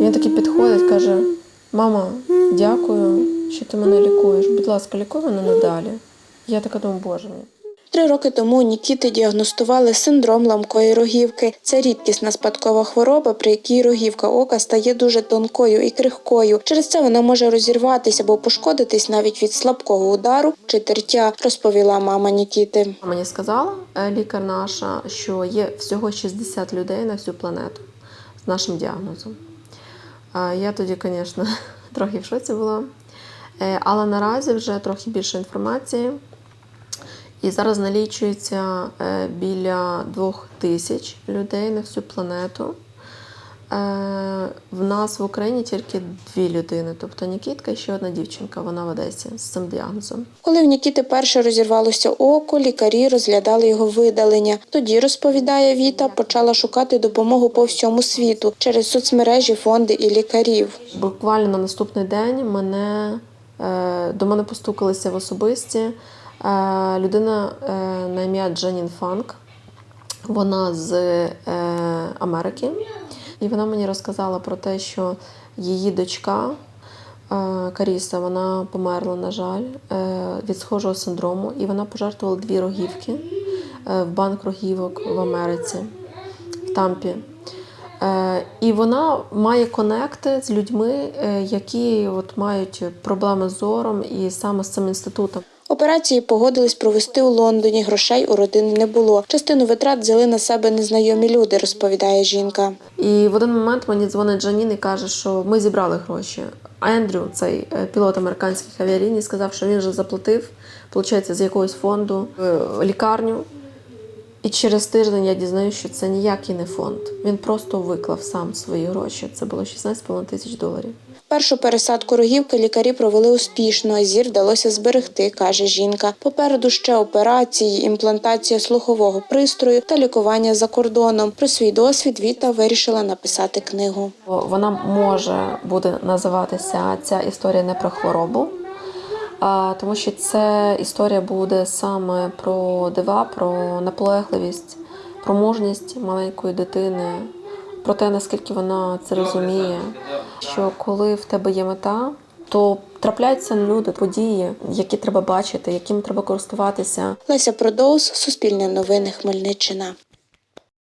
Він такий підходить, каже: Мама, дякую, що ти мене лікуєш. Будь ласка, лікуй мене надалі. Я така думаю, боже мій. Три роки тому Нікіти діагностували синдром ламкої рогівки. Це рідкісна спадкова хвороба, при якій рогівка ока стає дуже тонкою і крихкою. Через це вона може розірватися або пошкодитись навіть від слабкого удару чи тертя, розповіла мама Нікіти. Мені сказала е, лікар наша, що є всього 60 людей на всю планету з нашим діагнозом. Я тоді, звісно, трохи в шоці була. Е, Але наразі вже трохи більше інформації. І зараз налічується е, біля двох тисяч людей на всю планету. Е, В нас в Україні тільки дві людини, тобто Нікітка і ще одна дівчинка, вона в Одесі з цим діагнозом. Коли в Нікіти перше розірвалося око, лікарі розглядали його видалення. Тоді, розповідає Віта, почала шукати допомогу по всьому світу через соцмережі, фонди і лікарів. Буквально на наступний день мене, е, до мене постукалися в особисті е, людина на ім'я Джанін Фанк. Вона з Америки. І вона мені розказала про те, що її дочка е, Каріса вона померла, на жаль, е, від схожого синдрому, і вона пожертвувала дві рогівки е, в банк рогівок в Америці, в Тампі. І вона має конекти з людьми, які от мають проблеми з зором, і саме з цим інститутом. Операції погодились провести у Лондоні. Грошей у родини не було. Частину витрат взяли на себе незнайомі люди, розповідає жінка. І в один момент мені дзвонить Джанін і каже, що ми зібрали гроші. Ендрю, цей е, пілот американських авіаліній, сказав, що він вже заплатив, виходить, з якогось фонду лікарню. І через тиждень я дізнаюся, що це ніякий не фонд. Він просто виклав сам свої гроші. Це було 16,5 тисяч доларів. Першу пересадку рогівки лікарі провели успішно. Зір вдалося зберегти, каже жінка. Попереду ще операції, імплантація слухового пристрою та лікування за кордоном. Про свій досвід Віта вирішила написати книгу. Вона може буде називатися ця історія не про хворобу, а, тому що це історія буде саме про дива, про наполегливість, про мужність маленької дитини, про те, наскільки вона це розуміє. Що коли в тебе є мета, то трапляються люди, події, які треба бачити, якими треба користуватися. Леся Продоус, Суспільне новини, Хмельниччина.